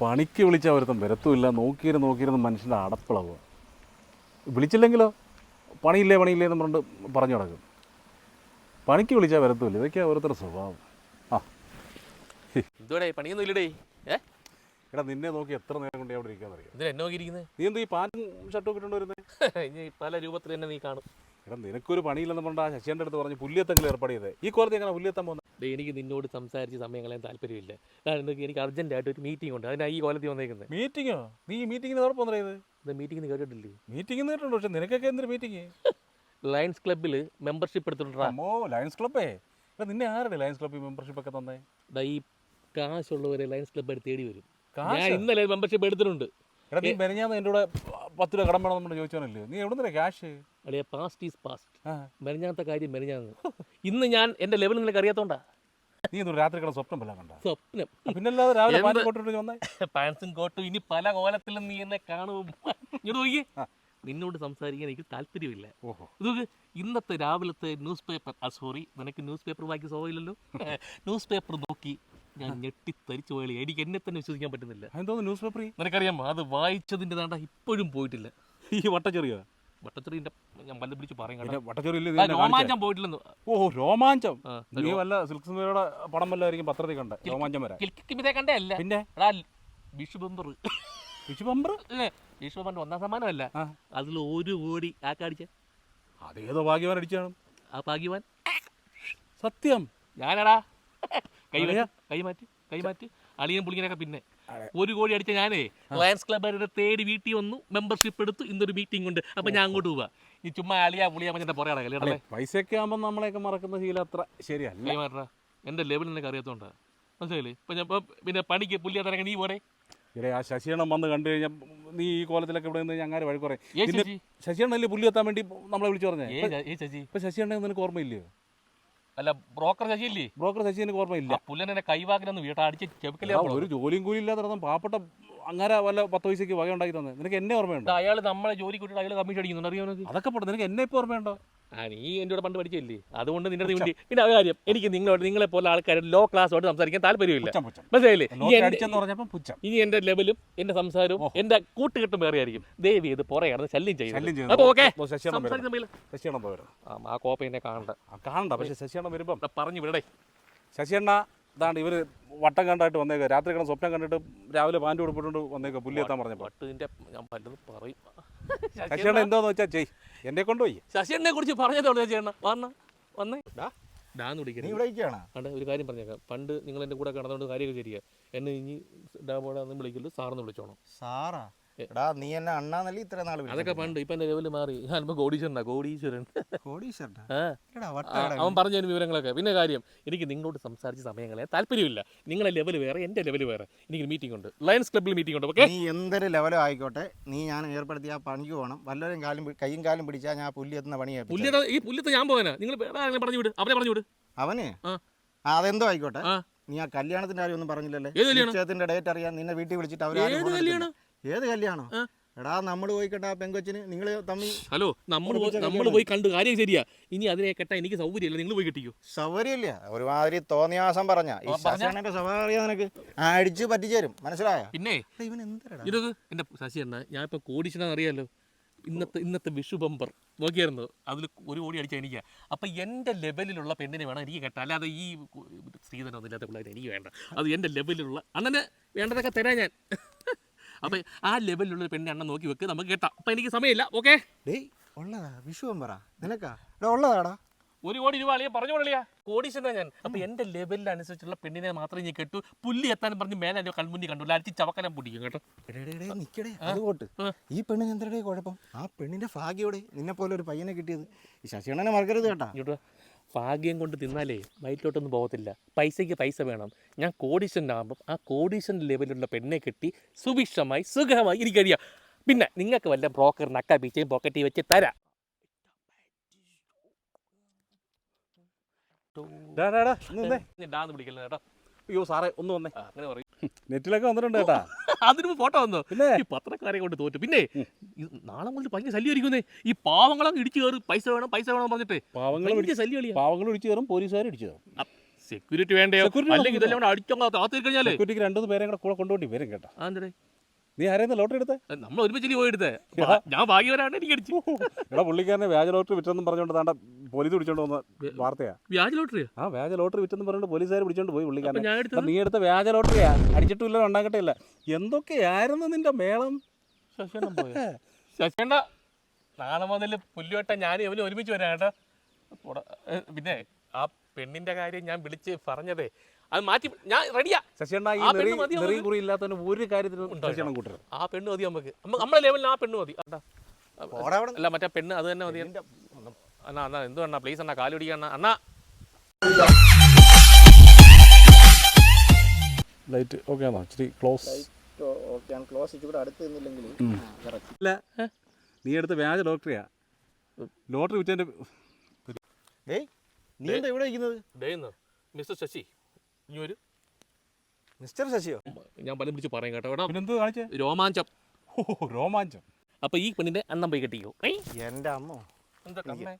പണിക്ക് വിളിച്ച ഒരുത്തം വരത്തുമില്ല. നോക്കിയിരുന്ന് നോക്കിയിരുന്ന് മനുഷ്യന്റെ അടപ്പിളവ്. വിളിച്ചില്ലെങ്കിലോ? പണിയില്ലേ പണിയില്ലേ എന്ന് പറഞ്ഞിട്ട് പറഞ്ഞു കിടക്കും പണിക്ക് വിളിച്ചാൽ വരത്തുമില്ല. ഇതൊക്കെയാണ് ഓരോരുത്തരുടെ സ്വഭാവം. ആ. എന്തുവാടേ പണിയൊന്നും ഇല്ലടേ. ഏ? എടാ നിന്നെ നോക്കി എത്ര നേരം കൊണ്ട് അവിടെ ഇരിക്കാൻ അറിയാം? എന്തിനാ എന്നെ നോക്കിയിരിക്കുന്നത് നീ എന്ത് ഈ പാന്റും ഷർട്ടും ഒക്കെ ഇട്ടുകൊണ്ട് വരുന്നത് ഇനി പല രൂപത്തിൽ തന്നെ നീ കാണും. എടാ നിനക്കൊരു പണിയില്ലെന്ന് പറഞ്ഞാൽ ആ ശശിയുടെ അടുത്ത് പറഞ്ഞ് പുല്ലിയത്തെങ്കിലും ഏർപ്പാട് ചെയ്തേ. ഈ കോലത്തെ എങ്ങനെ പുല്ലിയത്തം പോകുന്നത് എനിക്ക് നിന്നോട് സംസാരിച്ച് സമയം കളയാൻ താല്പര്യമില്ല കാരണം എനിക്ക് അർജന്റായിട്ട് ഒരു മീറ്റിംഗ് ഉണ്ട്. അതിനാ ഈ കോലത്തിൽ വന്നേക്കുന്നത്. മീറ്റിംഗോ നീ ഈ മീറ്റിംഗിന് ഉറപ്പ് പറയുന്നത് ഇത് മീറ്റിംഗിന് മീറ്റിംഗ് കേട്ടിട്ടില്ലേ? മീറ്റിംഗ് കേട്ടിട്ടുണ്ട് പക്ഷെ നിനക്കൊക്കെ എന്തൊരു മീറ്റിംഗ് ലയൺസ് ക്ലബ്ബിൽ മെമ്പർഷിപ്പ് എടുത്തിട്ടുണ്ടാ ഓ ലയൺസ് ക്ലബ്ബേ എടാ നിന്നെ ആരുടെ ലയൺസ് ക്ലബ്ബിൽ മെമ്പർഷിപ്പ് ഒക്കെ തന്നെ? ദാ ഈ കാശുള്ളവരെ ലയൺസ് ക്ലബ്ബ് തേടി വരും? ഞാൻ ഇന്നലെ മെമ്പർഷിപ്പ് എടുത്തിട്ടുണ്ട്. എടാ നീ മെനഞ്ഞാന്ന് എന്റെ കൂടെ പത്ത് രൂപ കടം വേണമെന്ന് ചോദിച്ചാണല്ലേ നീ എവിടെ നിന്നേ ക്യാഷ് അളിയ പാസ്റ്റ് ഈസ് പാസ്റ്റ് മെരഞ്ഞാത്ത മെനഞ്ഞാത്ത കാര്യം മെനഞ്ഞാന്ന്. ഇന്ന് ഞാൻ എന്റെ ലെവൽ നിനക്ക് അറിയാത്തോണ്ടാ. നീ എന്തൊരു രാത്രി കിടന്ന് സ്വപ്നം വല്ല കണ്ട? സ്വപ്നം. പിന്നല്ലാതെ രാവിലെ എന്ത്? പാന്റ് കൊണ്ടിട്ട് വന്നേ? പാൻസും കോട്ടും ഇനി പല കോലത്തിലും നീ എന്നെ കാണും. ഇങ്ങോട്ട് നോക്കിയേ. നിന്നോട് സംസാരിക്കാൻ എനിക്ക് താല്പര്യമില്ല. ഓഹോ. ഇതൊക്കെ ഇന്നത്തെ രാവിലത്തെ ന്യൂസ് പേപ്പർ ആ സോറി നിനക്ക് ന്യൂസ് പേപ്പർ വായിക്കാൻ സ്വഭാവമില്ലല്ലോ. ന്യൂസ് പേപ്പർ നോക്കി ഞാൻ ഞെട്ടിത്തരിച്ചു പോയാലേ എനിക്ക് എന്നെ തന്നെ വിശ്വസിക്കാൻ പറ്റുന്നില്ല. എന്തോ ന്യൂസ് പേപ്പർ നിനക്കറിയാമോ? അത് വായിച്ചതിന്റെ താണ്ട ഇപ്പോഴും പോയിട്ടില്ല. ഈ വട്ടച്ചെറിയോ ഞാൻ വല്ല പിടിച്ച് പറയും രോമാഞ്ചം പോയിട്ടില്ലെന്ന്. രോമാഞ്ചം. നീ വല്ല സിൽക്ക് പടം വല്ലതായിരിക്കും പത്രത്തിൽ കണ്ട? രോമാഞ്ചം കിൽക്കിമിതേ കണ്ടേ അല്ല. പിന്നെ? ഒന്നാം സമ്മാനമല്ല അതിൽ ഒരു കോടി ആ കാണിച്ച. അതേതോ ഭാഗ്യവാൻ അടിച്ചാണ്. ആ ഭാഗ്യവാൻ? സത്യം. ഞാനടാ. കൈ കൈ മാറ്റി കൈ മാറ്റി. അളിയൻ പുളിങ്ങനൊക്കെ പിന്നെ. ഒരു കോടി അടിച്ച ഞാനേ ലയൺസ് ക്ലബ് തേടി വീട്ടിൽ വന്നു മെമ്പർഷിപ്പ് എടുത്തു ഇന്നൊരു മീറ്റിംഗ് ഉണ്ട്. അപ്പൊ ഞാൻ അങ്ങോട്ട് പോവാ. ഈ ചുമ്മാ അളിയാ പുളിയാ അല്ലേ പൈസ പൈസയൊക്കെ ആകുമ്പോൾ നമ്മളെയൊക്കെ മറക്കുന്ന ശീലം അത്ര ശരിയല്ല. എന്റെ ലെവൽ നിനക്ക് അറിയാത്തോണ്ടാ. മനസ്സിലായില്ലേ? ഇപ്പൊ ഞാൻ പിന്നെ പണിക്ക് പുള്ളിയാ തരങ്ങ നീ പോരെ. ഇവിടെ ആ ശശിയണ്ണം വന്ന് കണ്ടു കഴിഞ്ഞാൽ നീ ഈ കോലത്തിലൊക്കെ ഇവിടെ നിന്ന് ഞങ്ങൾ വഴി കുറേ. ശശിയണ്ണല്ലേ പുല്ലി എത്താൻ വേണ്ടി നമ്മളെ വിളിച്ചു പറഞ്ഞേ? ഇപ്പൊ ശശിയണ്ണ നിനക്ക് ഓർമ്മയില്ലയോ? അല്ല ബ്രോക്കർ ശശിയില്ലേ? ബ്രോക്കർ ശശി എനിക്ക് ഓർമ്മയില്ല പുല്ലനെ കൈവാക്കിനൊന്ന് വീട്ടടിച്ച് ചെവിക്കലേ ഒരു ജോലിയും കൂലി ഇല്ലാതെ നടന്ന പാവപ്പെട്ട അങ്ങനെ വല്ല പത്ത് പൈസക്ക് വക ഉണ്ടാക്കി തന്നെ. നിനക്ക് എന്നെ ഓർമ്മയുണ്ട്? അയാൾ നമ്മളെ ജോലി കൂട്ടിയിട്ട് അയാൾ കമ്മീഷൻ അടിക്കുന്നുണ്ട്. അറിയാമോ അതൊക്കെ പെട്ടെന്ന് നിനക്ക് എന്നെ ഇപ്പൊ ഓർമ്മയുണ്ടോ? ആ നീ എന്റെ കൂടെ പണ്ട് പഠിച്ചില്ലേ? അതുകൊണ്ട് നിന്റെ വേണ്ടി പിന്നെ ഒരു കാര്യം എനിക്ക് നിങ്ങളോട് നിങ്ങളെ പോലെ ആൾക്കാർ ലോ ക്ലാസ്സോട് സംസാരിക്കാൻ താല്പര്യമില്ല. മനസ്സിലായില്ലേ? ഇനി എന്റെ- എന്റെ ലെവലും എന്റെ സംസാരവും എന്റെ കൂട്ടുകെട്ടും വേറെ ആയിരിക്കും. ദേവി ഇത് പുറയാണ് ശല്യം ചെയ്യും ചെയ്യുന്നത് ചെയ്യുന്നത്. അപ്പൊ ഓക്കെ. ശശിയണ്ണം ആ, കോപ്പ എന്നെ കാണണ്ട. കാണണ്ട. പക്ഷെ ശശിയണ്ണം വരുമ്പം? പറഞ്ഞു വിടടേ. ശശിയണ്ണ ഇതാണ്ട് ഇവർ വട്ടം കണ്ടായിട്ട് വന്നേക്കുക രാത്രി കിടന്ന് സ്വപ്നം കണ്ടിട്ട് രാവിലെ പാന്റ് കൊടുപ്പിട്ടുണ്ട് വന്നേക്കുക പുല്ലി എത്താൻ പറഞ്ഞപ്പോൾ പട്ടിന്റെ ഞാൻ പലതും പറയും. ശശിയണ്ണ? എന്തോന്ന് വെച്ചാ ചെയ് എന്നെ കൊണ്ടുപോയി. ശശിയണ്ണെ കുറിച്ച് പറഞ്ഞതോളൂ വന്ന വന്നേ. ഡാന്ന് വിളിക്കരുത്. അണ്ട് ഒരു കാര്യം പറഞ്ഞേക്കാം. പണ്ട് നിങ്ങൾ എന്റെ കൂടെ കിടന്നുകൊണ്ട് കാര്യമൊക്കെ ശരിയാ. എന്നെ ഇനി ഡാബോടാന്ന് വിളിക്കല്ലോ സാറെന്ന് വിളിച്ചോണം. സാറാ. എടാ നീ എന്നെ അണ്ണാന്നല്ലേ ഇത്ര നാൾ അതൊക്കെ പണ്ട് ഇപ്പൊ എന്റെ ലെവൽ മാറി? ഞാനിപ്പോ കോടീശ്വരനാ കോടീശ്വരൻ. അവൻ പറഞ്ഞു തരും വിവരങ്ങളൊക്കെ. പിന്നെ കാര്യം എനിക്ക് നിങ്ങളോട് സംസാരിച്ച സമയങ്ങളെ താല്പര്യമില്ല. നിങ്ങളെ ലെവൽ വേറെ എന്റെ ലെവൽ വേറെ. എനിക്ക് മീറ്റിംഗ് ഉണ്ട്. ലയൻസ് ക്ലബ്ബിൽ മീറ്റിംഗ് ഉണ്ട് ഓക്കെ നീ എന്തൊരു ലെവലോ ആയിക്കോട്ടെ നീ ഞാൻ ഏർപ്പെടുത്തിയ ആ പണിക്ക് പോകണം. വല്ലവരും കാലും കൈയും കാലും പിടിച്ചാൽ ഞാൻ പുല്ലിയെത്തുന്ന പണിയാ. പുല്ലിയുടെ ഈ പുല്ലിയത്ത് ഞാൻ പോകാനാ നിങ്ങൾ വേറെ ആരെങ്കിലും പറഞ്ഞു വിട്. അവനെ പറഞ്ഞു വിട്. അവനെ? അതെന്തോ ആയിക്കോട്ടെ. നീ ആ കല്യാണത്തിന്റെ കാര്യം ഒന്നും പറഞ്ഞില്ലല്ലേ? നിശ്ചയത്തിന്റെ ഡേറ്റ് അറിയാൻ നിന്നെ വീട്ടിൽ വിളിച്ചിട്ട് അവർ ഏത് കല്യാണം? എടാ നമ്മൾ പോയി കേട്ടാ പെങ്കൊച്ചിന്. നിങ്ങൾ തമ്മിൽ ഹലോ നമ്മൾ നമ്മൾ. പോയി കണ്ടു കാര്യം ശരിയാ. ഇനി അതിനെ കേട്ടാ എനിക്ക് സൗകര്യമില്ല. നിങ്ങൾ പോയി കിട്ടിയോ സൗകര്യമില്ല. ഒരുമാതിരി തോന്നിയാസം പറഞ്ഞ. സ്വഭാവം നിനക്ക് അടിച്ച് പറ്റിച്ചേരും. മനസ്സിലായോ? പിന്നെ? ഇവൻ എന്തരടാ എന്റെ ശശി എന്നാ ഞാൻ ഇപ്പൊ കോടീശ്വരൻ അറിയാലോ. ഇന്നത്തെ ഇന്നത്തെ വിഷു ബമ്പർ. നോക്കിയായിരുന്നു? അതിൽ ഒരു കോടി അടിച്ചാൽ എനിക്ക്. അപ്പം എന്റെ ലെവലിലുള്ള പെണ്ണിനെ വേണം എനിക്ക് കേട്ടോ അല്ലാതെ ഈ സ്ത്രീധനമൊന്നും ഇല്ലാത്ത പിള്ളേരെ എനിക്ക് വേണ്ട. അത് എന്റെ ലെവലിലുള്ള അങ്ങനെ വേണ്ടതൊക്കെ തരാം ഞാൻ. അപ്പം ആ ലെവലിലുള്ള ഒരു പെണ്ണിനെ അണ്ണൻ നോക്കി വെക്ക് നമുക്ക് കേട്ടാ. അപ്പൊ എനിക്ക് സമയമില്ല ഓക്കെ ഡേയ് ഉള്ളതാ വിഷു പറ നിനക്കാ? എടാ ഉള്ളതാടാ. ഒരു കോടി രൂപ അളിയ പറഞ്ഞു കൊള്ളിയാ. കോടീശ്വരനാ ഞാൻ. അപ്പൊ എന്റെ ലെവലിനനുസരിച്ചുള്ള പെണ്ണിനെ മാത്രമേ ഞാൻ കെട്ടു. പുല്ലി എത്താൻ പറഞ്ഞ് മേലെ എന്റെ കൺമുന്നിൽ കണ്ടു. അടിച്ച് ചവക്കനം പൊടിക്കും കേട്ടോ. നിക്കടേ. ഈ പെണ്ണിന് എന്തരടേ കുഴപ്പം? ആ പെണ്ണിന്റെ ഭാഗ്യോടെ നിന്നെ പോലെ ഒരു പയ്യനെ കിട്ടിയത്. ഈ ശശികണ്ണനെ മറക്കരുത് കേട്ടാ. ഭാഗ്യം കൊണ്ട് തിന്നാലേ വയറ്റിലോട്ടൊന്നും പോകത്തില്ല. പൈസയ്ക്ക് പൈസ വേണം. ഞാൻ കോടീശ്വരനാകുമ്പം ആ കോടീശ്വരൻ ലെവലിലുള്ള പെണ്ണെ കെട്ടി സുഭിക്ഷമായി സുഖമായി ഇരിക്കഴിയാം പിന്നെ നിങ്ങൾക്ക് വല്ല ബ്രോക്കർ നക്ക ബീച്ചയും പോക്കറ്റിൽ വെച്ച് തരാം. ഡാ, ഡാ, ഡാ, ഒന്ന് വന്നേ. നീ ഡാന്ന് വിളിക്കല്ലേ കേട്ടോ അയ്യോ സാറേ ഒന്ന് വന്നേ. അങ്ങനെ പറയും. നെറ്റിലൊക്കെ വന്നിട്ടുണ്ട് കേട്ടാ. അതിന് ഫോട്ടോ വന്നു. പിന്നെ? ഈ പത്രക്കാരെ കൊണ്ട് തോറ്റു. പിന്നെ നാളെ മുതൽ ഭയങ്കര ശല്യമായിരിക്കുന്നേ ഈ പാവങ്ങളൊക്കെ ഇടിച്ചു കയറി പൈസ വേണം പൈസ വേണം പറഞ്ഞിട്ട് പാവങ്ങൾ പാവങ്ങൾ ഇടിച്ചു കയറും പോലീസുകാർ ഇടിച്ചു കയറും. സെക്യൂരിറ്റി വേണ്ടേ അല്ലെങ്കിൽ. ഇതെല്ലാം കൂടെ അടിച്ചോ കഴിഞ്ഞാലേ. സെക്യൂരിറ്റിക്ക് രണ്ടു പേരെ കൂടെ കൂടെ കൊണ്ടുപോയി വരും കേട്ടോ. ആന്തരേ നീ ആരായിരുന്നു ലോട്ടറി എടുത്തേ? നമ്മൾ ഒരുമിച്ച് പോയി എടുത്തേ. ഞാൻ ഭാഗ്യവരാണ് എനിക്ക് അടിച്ചു. എടാ പുള്ളിക്കാരനെ വ്യാജ ലോട്ടറി വിറ്റെന്നും പറഞ്ഞുകൊണ്ട് താണ്ട പോലീസ് പിടിച്ചോണ്ട് വന്ന വാർത്തയാ. വ്യാജ ലോട്ടറി ആ വ്യാജ ലോട്ടറി വിറ്റെന്ന് പറഞ്ഞുകൊണ്ട് പോലീസുകാർ പിടിച്ചോണ്ട് പോയി പുള്ളിക്കാരൻ നീ എടുത്ത വ്യാജ ലോട്ടറിയാ? അടിച്ചിട്ടില്ല ഉണ്ടാക്കട്ടെ ഇല്ല. എന്തൊക്കെയായിരുന്നു നിന്റെ മേളം? ശശേണ്ട നാളെ മുതൽ പുല്ലുവട്ട ഞാൻ ഇവനും ഒരുമിച്ച് വരാം കേട്ടോ. പിന്നെ ആ പെണ്ണിന്റെ കാര്യം ഞാൻ വിളിച്ച് പറഞ്ഞതേ അത് മാറ്റി ഞാൻ റെഡിയാ ശശിയണ്ണ ഈ ആ പെണ്ണ് നെറി മതി നെറിയും കുറി ഇല്ലാത്തവന് ഒരു കാര്യത്തിനും കൂട്ടരുത്. ആ പെണ്ണ് മതി നമുക്ക്. നമ്മ- നമ്മളെ ലെവലിൽ ആ പെണ്ണ് മതി. അതാ. പോടാ അവിടെ അല്ല മറ്റേ പെണ്ണ് അത് തന്നെ മതി. അണ്ണാ അണ്ണാ എന്തോ അണ്ണാ? പ്ലീസ് അണ്ണാ കാലു പിടിക്കണ അണ്ണാ. ലൈറ്റ് ഓക്കെ ആണോ ഇച്ചിരി ക്ലോസ് ഓക്കെ ക്ലോസ് ഇച്ചിരി അടുത്ത് നിന്നില്ലെങ്കിൽ ഇല്ല നീ എടുത്ത വ്യാജ ലോട്ടറിയാ ലോട്ടറി വിറ്റതിന്റെ ഡേയ് നീ എന്താ ഇവിടെ ഇരിക്കുന്നത്? ഡേന്ന് മിസ്റ്റർ ശശി. ഇനി ഒരു മിസ്റ്റർ ശശിയോ? ഞാൻ പല പിടിച്ച് പറയും കേട്ടോ. എടാ പിന്നെന്ത് കാണിച്ചേ? രോമാഞ്ചം. ഓ രോമാഞ്ചം. അപ്പൊ ഈ പെണ്ണിന്റെ അന്നം പോയി കെട്ടിക്കോ. എന്റെ അമ്മോ. അമ്മ എന്താ കമ്മേ